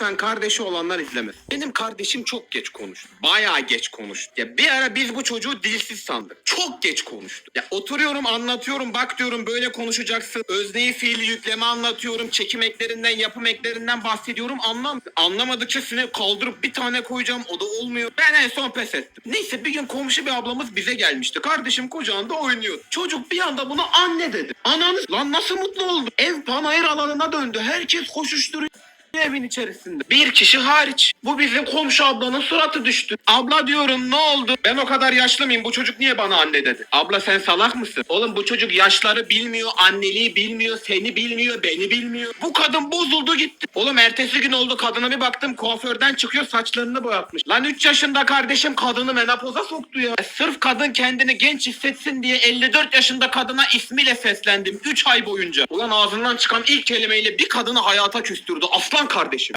lütfen kardeşi olanlar izlemez. Benim kardeşim çok geç konuştu. Bayağı geç konuştu. Ya bir ara biz bu çocuğu dilsiz sandık. Çok geç konuştu. Ya oturuyorum anlatıyorum bak diyorum böyle konuşacaksın. Özneyi fiili yükleme anlatıyorum. Çekim eklerinden yapım eklerinden bahsediyorum. Anlam anlamadıkça sinir kaldırıp bir tane koyacağım o da olmuyor. Ben en son pes ettim. Neyse bir gün komşu bir ablamız bize gelmişti. Kardeşim kucağında oynuyor. Çocuk bir anda buna anne dedi. Ananı lan nasıl mutlu oldu. Ev panayır alanına döndü. Herkes koşuşturuyor evin içerisinde. Bir kişi hariç. Bu bizim komşu ablanın suratı düştü. Abla diyorum ne oldu? Ben o kadar yaşlı mıyım? Bu çocuk niye bana anne dedi? Abla sen salak mısın? Oğlum bu çocuk yaşları bilmiyor, anneliği bilmiyor, seni bilmiyor, beni bilmiyor. Bu kadın bozuldu gitti. Oğlum ertesi gün oldu kadına bir baktım kuaförden çıkıyor saçlarını boyatmış. Lan 3 yaşında kardeşim kadını menopoza soktu ya. E, Sırf kadın kendini genç hissetsin diye 54 yaşında kadına ismiyle seslendim 3 ay boyunca. Ulan ağzından çıkan ilk kelimeyle bir kadını hayata küstürdü. Aslan kardeşim.